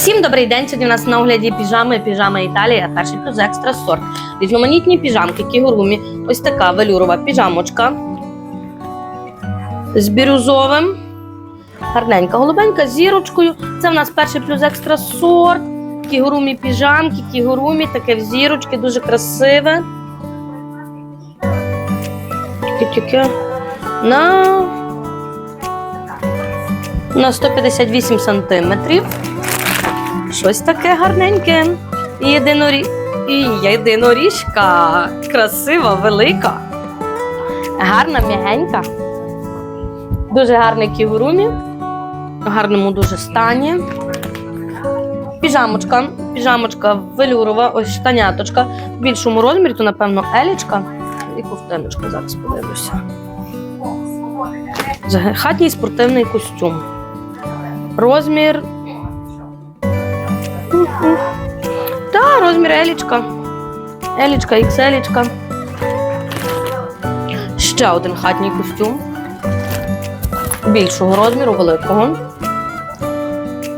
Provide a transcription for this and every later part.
Всім добрий день. Сьогодні у нас на огляді піжами, піжама Італія, перший плюс екстра сорт. Різноманітні піжамки, кігурумі. Ось така велюрова піжамочка з бірюзовим. Гарненька, голубенька з зірочкою. Це в нас перший плюс екстра сорт. Кігурумі піжамки, кігурумі, таке в зірочки, дуже красиве. На, на 158 сантиметрів. Щось таке гарненьке. І єдинорі... І єдиноріжка. Красива, велика. Гарна, м'ягенька. Дуже гарний кігурумі. В гарному дуже стані. Піжамочка. Піжамочка велюрова, ось штаняточка. В більшому розмірі, то, напевно, елічка. І ковтиночка. Зараз подивлюся. Хатній спортивний костюм. Розмір та, розмір елічка. Елічка, ікселічка. Ще один хатній костюм. Більшого розміру, великого.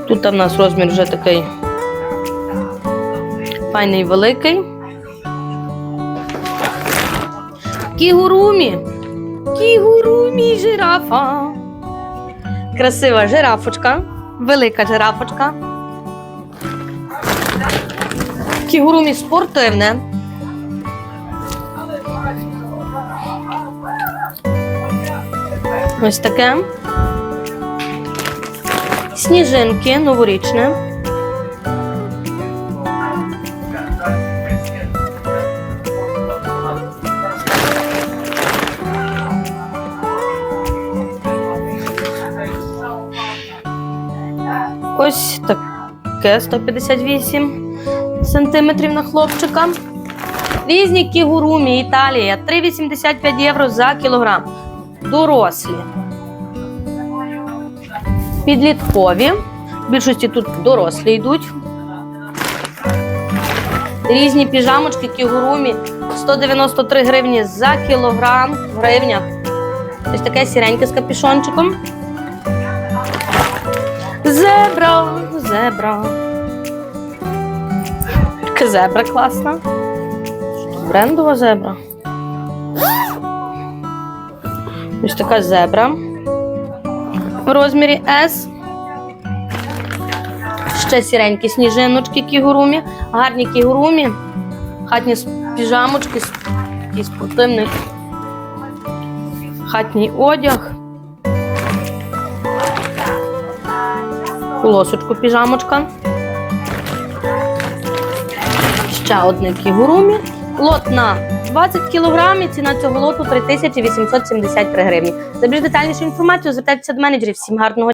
Тут в нас розмір вже такий файний великий. Кігурумі. Кігурумі жирафа. Красива жирафочка. Велика жирафочка. Кігурумі спортивне. Ось таке. Сніжинки новорічне. Ось таке 158 сантиметрів на хлопчика. Різні кігурумі Італія 3,85 євро за кілограм. Дорослі. Підліткові. В більшості тут дорослі йдуть. Різні піжамочки кігурумі 193 гривні за кілограм в гривнях. Ось таке сіреньке з капюшончиком. Зебра, зебра. Така зебра класна. Брендова зебра. Ось така зебра. В розмірі S. Ще сіренькі сніжиночки кігурумі. Гарні кігурумі. Хатні піжамочки, такий спортивний. Хатній одяг. Полосочку піжамочка. Ще одне кігурумі. Лот на 20 кг. Ціна цього лоту 3873 гривні. За більш детальнішу інформацію звертайтеся до менеджерів. Всім гарного